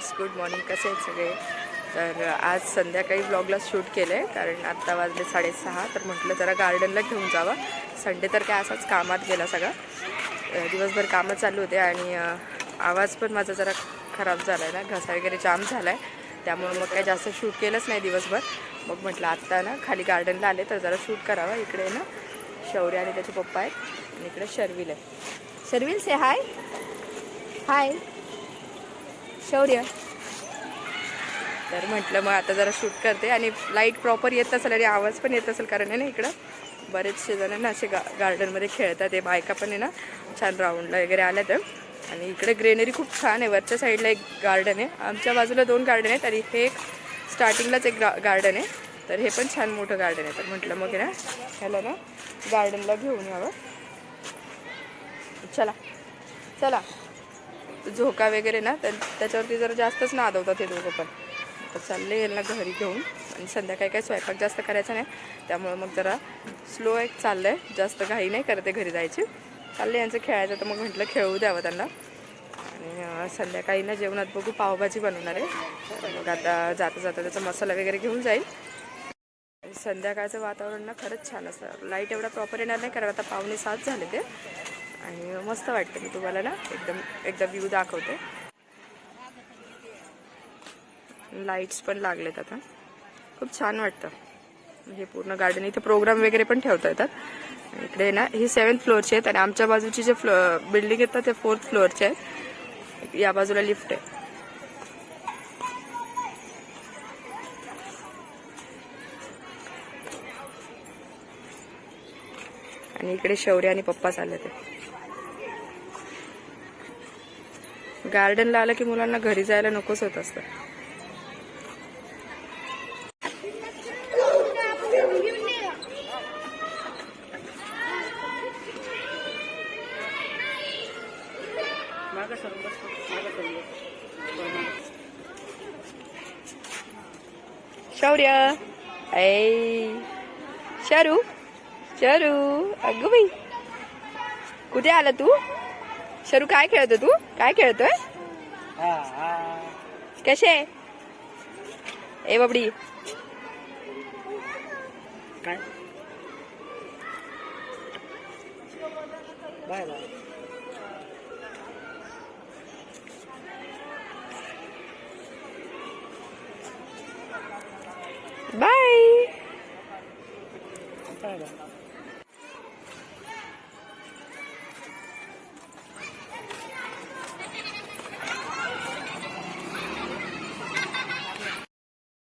Friends good morning कसे आहेत सगळे? तर आज संध्याकाळी ब्लॉगला शूट केलं आहे कारण आत्ता वाजले साडेसहा. तर म्हटलं जरा गार्डनला घेऊन जावा. संडे तर काय असाच कामात गेला सगळा. दिवसभर कामं चालू होते आणि आवाज पण माझा जरा खराब झाला आहे ना. घसा वगैरे जाम झाला आहे त्यामुळे मग काय जास्त शूट केलंच नाही दिवसभर. मग म्हटलं आत्ता ना खाली गार्डनला आले तर जरा शूट करावं. इकडे ना शौर्य आणि त्याचे पप्पा आहेत. आणि इकडे शर्विल आहे. शर्विल से हाय हाय शौर्य. तर म्हटलं मग आता जरा शूट करते आणि लाइट प्रॉपर येत असेल आणि आवाज पण येत असेल कारण आहे ना इकडं. बरेचसे जण ना असे गा गार्डनमध्ये खेळतात ते बायका पण आहे ना छान राऊंडला वगैरे आल्या तर. आणि इकडे ग्रेनरी खूप छान आहे वरच्या साईडला एक गार्डन आहे. आमच्या बाजूला दोन गार्डन आहेत आणि हे एक स्टार्टिंगलाच एक गा गार्डन आहे. तर हे पण छान मोठं गार्डन आहे. तर म्हटलं मग ना ह्याला ना गार्डनला घेऊन यावं. चला. चला. झोका वगैरे ना त्या त्याच्यावरती जरा जास्तच नादवतात हे दोघं पण. तर चालले यांना घरी घेऊन आणि संध्याकाळी काय स्वयंपाक जास्त करायचा नाही. त्यामुळे मग जरा स्लो एक चाललं आहे जास्त घाई नाही करते घरी जायची. चालले यांचं खेळायचं तर मग म्हटलं खेळू द्यावं त्यांना. आणि संध्याकाळी ना जेवणात बघू पावभाजी बनवणार आहे. मग आता जाता जाता त्याचा मसाला वगैरे घेऊन जाईल. आणि संध्याकाळचं वातावरण ना खरंच छान असतं. लाइट एवढा प्रॉपर येणार नाही कारण आता पावणे सात झाले ते. आणि मस्त वाटतं मी तुम्हाला ना. एकदम एकदा व्ह्यू दाखवते. लाईट्स पण लागलेत आता. खूप छान वाटतं. हे पूर्ण गार्डन इथे प्रोग्राम वगैरे पण ठेवता येतात. इकडे ना ही सेवन्थ फ्लोअरची आहेत आणि आमच्या बाजूची जे फ्लो बिल्डिंग आहेत ना ते फोर्थ फ्लोअरचे आहेत. या बाजूला लिफ्ट आहे. आणि इकडे शौर्य आणि पप्पा चालले ते गार्डनला आलं की मुलांना घरी जायला नकोच होत असतं. शौर्य. ऐ. शरू. शरू. अगं बाई. कुठे आला तू? शरू काय खेळतो तू? काय खेळतोय? कसे ए बाबडी काय bye bye bye bye bye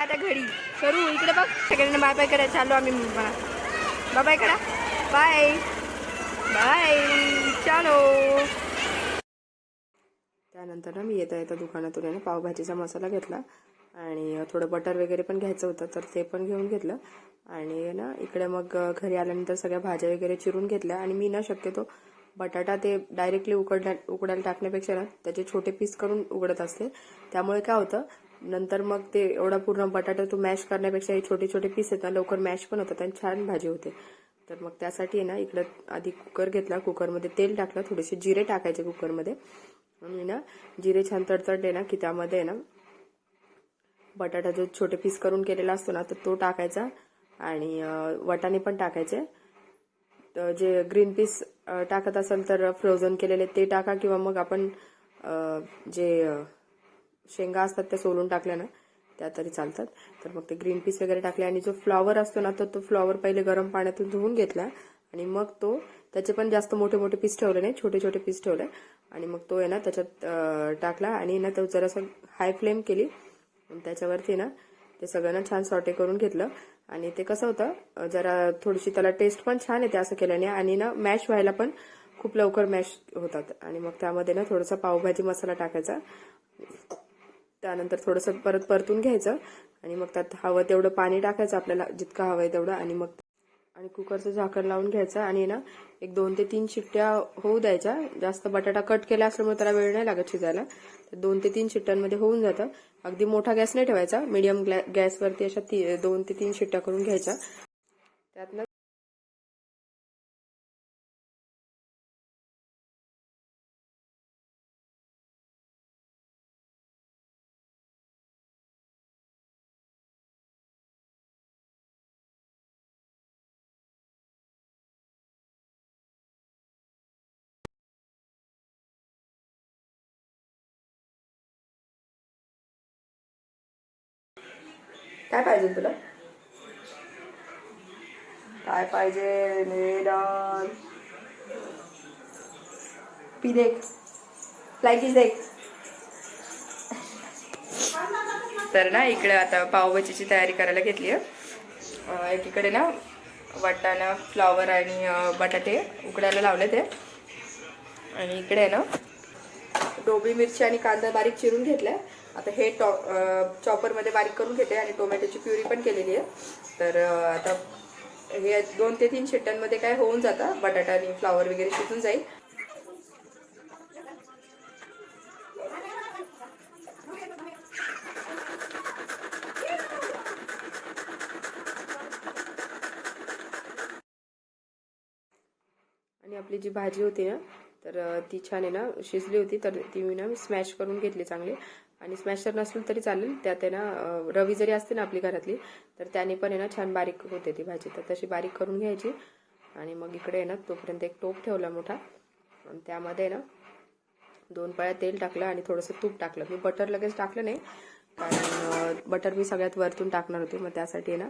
आता घडी शरू इकडे बघ बाबाईकडे बाय आम्ही म्हणा. Bye bye. करा बाय. बाय चालो. त्यानंतर ना मी येता येता दुकानातून आहे ना पावभाजीचा मसाला घेतला. आणि थोडं बटर वगैरे पण घ्यायचं होतं तर ते पण घेऊन घेतलं. आणि ना इकडे मग घरी आल्यानंतर सगळ्या भाज्या वगैरे चिरून घेतल्या. आणि मी ना शक्यतो बटाटा ते डायरेक्टली उकडल्या उकडायला टाकण्यापेक्षा ना त्याचे छोटे पीस करून उघडत असते. त्यामुळे काय होतं नंतर मग ते एवढा पूर्ण बटाटा तो मॅश करण्यापेक्षा हे छोटे छोटे पीस आहेत ना लवकर मॅश पण होतात आणि छान भाजी होते. तर मग त्यासाठी आहे ना इकडं आधी कुकर घेतला. कुकरमध्ये तेल टाकलं थोडेसे जिरे टाकायचे कुकरमध्ये आणि ना जिरे छान तडतडले ना की त्यामध्ये आहे ना बटाटा जो छोटे पीस करून केलेला असतो ना तर तो टाकायचा आणि वटाणे पण टाकायचे. तर जे ग्रीन पीस टाकत असेल तर फ्रोझन केलेले ते टाका किंवा मग आपण जे शेंगा असतात त्या सोलून टाकल्या ना त्या तरी चालतात. तर मग ते ग्रीन पीस वगैरे टाकले आणि जो फ्लॉवर असतो ना तर तो फ्लॉवर पहिले गरम पाण्यातून धुवून घेतला आणि मग तो त्याचे पण जास्त मोठे मोठे पीस ठेवले नाही छोटे छोटे पीस ठेवले. आणि मग तो आहे ना त्याच्यात टाकला आणि ना तो जरासा हाय फ्लेम केली. त्याच्यावरती ना ते सगळं ना छान सॉटे करून घेतलं. आणि ते कसं होतं जरा थोडीशी त्याला टेस्ट पण छान येते असं केल्याने. आणि ना मॅश व्हायला पण खूप लवकर मॅश होतात. आणि मग त्यामध्ये ना थोडासा पावभाजी मसाला टाकायचा. त्यानंतर थोडंसं परत परतून घ्यायचं आणि मग त्यात हवं तेवढं पाणी टाकायचं आपल्याला जितकं हवं आहे तेवढं. आणि मग आणि कुकरचं झाकण लावून घ्यायचं आणि ना एक दोन ते तीन शिट्ट्या होऊ द्यायच्या. जास्त बटाटा कट केला असल्यामुळे त्याला वेळ नाही लागत शिजायला. तर दोन ते तीन शिट्ट्यांमध्ये होऊन जातं. अगदी मोठा गॅस नाही ठेवायचा. मीडियम गॅसवरती अशा ती दोन ते तीन शिट्ट्या करून घ्यायच्या. त्यातनं काय पाहिजे तुला? काय पाहिजे निवेदन पी देख. फ्लायकीच देख. तर ना इकडे आता पावभाजीची तयारी करायला घेतली आहे. एकीकडे ना वाटाणा फ्लावर आणि बटाटे उकडायला लावले ते. आणि इकडे आहे ना डोबी मिरची आणि कांदा बारीक चिरून घेतलाय. आता हे टॉ चॉपरमध्ये बारीक करून घेते आणि टोमॅटोची प्युरी पण केलेली आहे. तर आता हे दोन ते तीन शिट्ट्यांमध्ये काय होऊन जातं. बटाटा आणि फ्लावर वगैरे शिजून जाईल. आणि आपली जी भाजी होती ना तर ती छान आहे ना शिजली होती. तर ती मी ना स्मॅश करून घेतली चांगली. आणि स्मॅशर नसलं तरी चालेल. त्यात आहे ना रवी जरी असते ना आपली घरातली तर त्याने पण आहे ना छान बारीक होते ती भाजी. तर तशी बारीक करून घ्यायची. आणि मग इकडे आहे ना तोपर्यंत एक टोप ठेवला मोठा. आणि त्यामध्ये आहे ना दोन पळ्या तेल टाकलं आणि थोडंसं तूप टाकलं. मी बटर लगेच टाकलं नाही कारण बटर मी सगळ्यात वरतून टाकणार होते. मग त्यासाठी आहे ना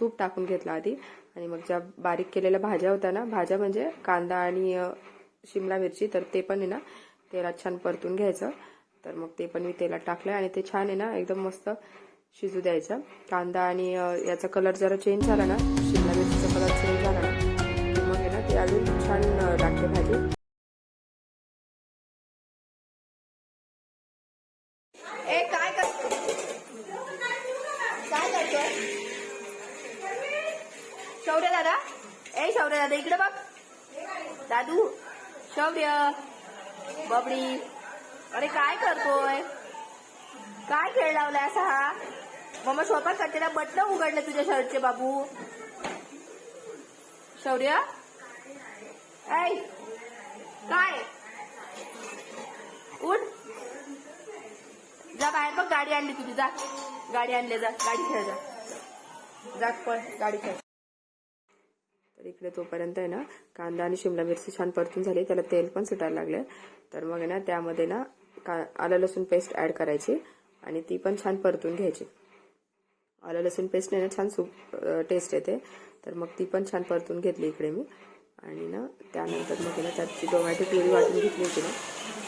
तूप टाकून घेतलं आधी. आणि मग ज्या बारीक केलेल्या भाज्या होत्या ना भाज्या म्हणजे कांदा आणि शिमला मिरची तर ते पण आहे ना तेलात छान परतून घ्यायचं. तर मग ते पण मी तेलात टाकलं आणि ते छान आहे ना एकदम मस्त शिजू द्यायचं. कांदा आणि याचा कलर जरा चेंज झाला ना शिमला मिरचीचा कलर चेंज झाला ना मग आहे ना ते अजून छान टाकते भाजी. ए काय काय शौर्य दादा? ए शौर्य दादा इकडे बघ. दादू शौर्य बबडी. अरे काय करतोय? काय खेळ लावलाय असा हा? मग स्वतः करतेला बटन उघडलं तुझ्या शर्टचे बाबू. शौर्य? ऐ काय? उठ. जा बाहेर बघ गाडी आणली तुझी जा. गाडी आणली जा. गाडी खेळ जा. जा पण गाडी खेळ. तर इकडे तोपर्यंत आहे ना कांदा आणि शिमला मिरची छान परतून झाली त्याला तेल पण सुटायला लागले तर मग आहे ना त्यामध्ये ना का आलं लसूण पेस्ट ऍड करायची आणि ती पण छान परतून घ्यायची. आलं लसूण पेस्ट ना छान सूप टेस्ट येते. तर मग ती पण छान परतून घेतली इकडे मी. आणि ना त्यानंतर मग ना त्याची टोमॅटो प्युरी वाटून घेतली होती ना.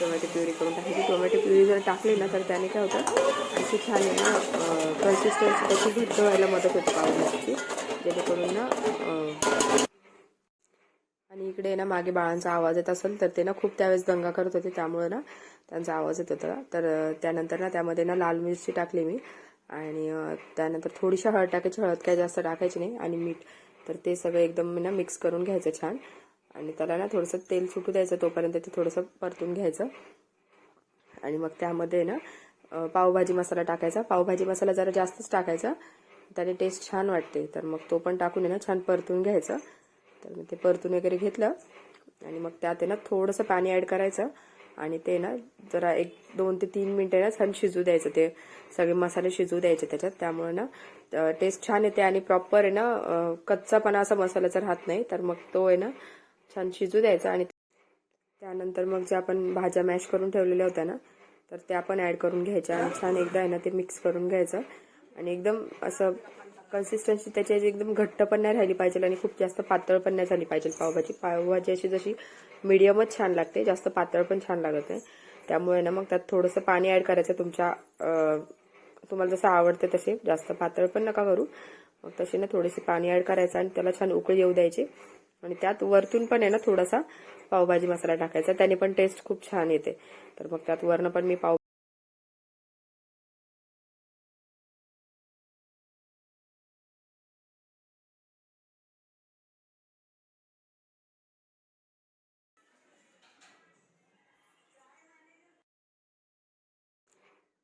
टोमॅटो प्युरी करून टाकायची. टोमॅटो प्युरी जर टाकली ना तर त्याने काय होतं अशी छान आहे ना कन्सिस्टन्सी त्याची घट्ट व्हायला मदत होते पावभाजीची. जेणेकरून ना आणि इकडे ना मागे बाळांचा आवाज येत असेल तर ते ना खूप त्यावेळेस दंगा करत होते त्यामुळे ना त्यांचा आवाज येत होता. तर त्यानंतर ना त्यामध्ये ना लाल मिरची टाकली मी आणि त्यानंतर थोडीशी हळद टाकायची. हळद काय जास्त टाकायची नाही आणि मीठ. तर ते सगळं एकदम ना मिक्स करून घ्यायचं छान. आणि त्याला ना थोडंसं तेल सुटू द्यायचं तोपर्यंत ते थोडंसं परतून घ्यायचं. आणि मग त्यामध्ये ना पावभाजी मसाला टाकायचा. पावभाजी मसाला जरा जास्तच टाकायचा. त्याने टेस्ट छान वाटते. तर मग तो पण टाकून ना छान परतून घ्यायचं. तर मी ते परतून वगैरे घेतलं. आणि मग त्यात आहे ना थोडंसं पाणी ॲड करायचं. आणि ते ना जरा एक दोन ते तीन मिनटं ना छान शिजू द्यायचं. ते सगळे मसाले शिजू द्यायचे त्याच्यात. त्यामुळे ना टेस्ट छान येते आणि प्रॉपर आहे ना कच्चापणा असा मसाल्याचा राहत नाही. तर मग तो आहे ना छान शिजू द्यायचा आणि त्यानंतर मग जे आपण भाज्या मॅश करून ठेवलेल्या होत्या ना तर त्या पण ॲड करून घ्यायच्या. आणि छान एकदा आहे ना ते मिक्स करून घ्यायचं. आणि एकदम असं कन्सिस्टन्सी त्याची अशी एकदम घट्ट पण नाही राहिली पाहिजे आणि खूप जास्त पातळ पण नाही झाली पाहिजे पावभाजी. पावभाजी अशी जशी मिडियमच छान लागते जास्त पातळ पण छान लागत नाही. त्यामुळे ना मग त्यात थोडंसं पाणी ॲड करायचं तुमच्या तुम्हाला जसं आवडतं तसे. जास्त पातळ पण नका करू. मग तसे ना थोडेसे पाणी ॲड करायचं आणि त्याला छान उकळी येऊ द्यायची. आणि त्यात वरतून पण आहे ना थोडासा पावभाजी मसाला टाकायचा. त्याने पण टेस्ट खूप छान येते. तर मग त्यात वरनं पण मी पाव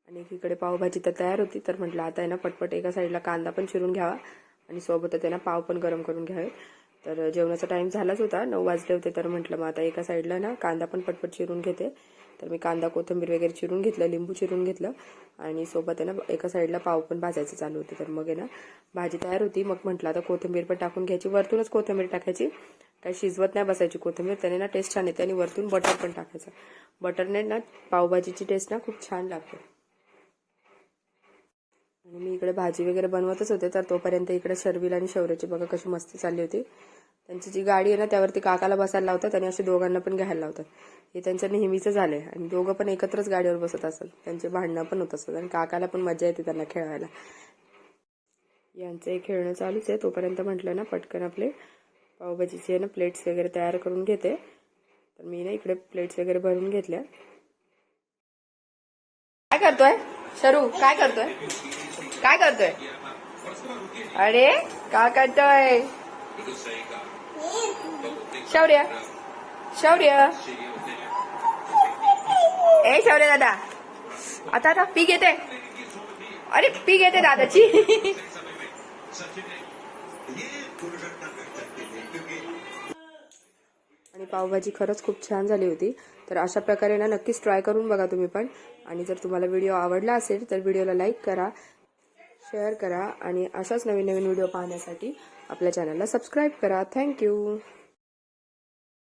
आणि एकीकडे पावभाजी तर तयार होती तर म्हटलं आता आहे ना पटपट एका साईडला कांदा पण चिरून घ्यावा आणि सोबतच आहे ना पाव पण गरम करून घ्यावे. तर जेवणाचा टाईम झालाच होता नऊ वाजले होते तर म्हटलं मग आता एका साईडला ना कांदा पण पटपट चिरून घेते. तर मी कांदा कोथिंबीर वगैरे चिरून घेतलं लिंबू चिरून घेतलं आणि सोबत आहे ना एका साईडला पाव पण भाजायचं चालू होते. तर मग आहे ना भाजी तयार होती मग म्हटलं आता कोथिंबीर पण टाकून घ्यायची. वरतूनच कोथिंबीर टाकायची. काही शिजवत नाही बसायची कोथिंबीर त्याने ना टेस्ट छान येते आणि वरतून बटर पण टाकायचं. बटरने ना पावभाजीची टेस्ट ना खूप छान लागते. आणि मी इकडे भाजी वगैरे बनवतच होते तर तोपर्यंत इकडे शर्वील आणि शौर्याची बघा कशी मस्ती चालली होती. त्यांची जी गाडी आहे ना त्यावरती काकाला बसायला लावतात आणि असे दोघांना पण घ्यायला लावतात. हे त्यांचं नेहमीचं झालंय. आणि दोघं पण एकत्रच गाडीवर बसत असतात. त्यांचे भांडणं पण होत असतात आणि काकाला पण मजा येते त्यांना खेळायला. यांचं एक खेळणं चालूच आहे. तोपर्यंत म्हटलं ना पटकन आपले पावभाजीचे ना प्लेट्स वगैरे तयार करून घेते. तर मी ना इकडे प्लेट्स वगैरे भरून घेतल्या. काय करतोय? शरू काय करतोय? काय करतोय? अरे काय करतोय? शौर्य. शौर्य. ए शौर्य दादा. आता आता पी घेते अरे पी घेते दादाची. आणि पावभाजी खरंच खूप छान झाली होती. तर अशा प्रकारे ना नक्कीच ट्राय करून बघा तुम्ही पण. आणि जर तुम्हाला व्हिडिओ आवडला असेल तर व्हिडिओला लाईक करा. शेअर करा आणि अशाच नवीन नवीन व्हिडिओ पाहण्यासाठी आपल्या चॅनलला सबस्क्राईब करा. थँक्यू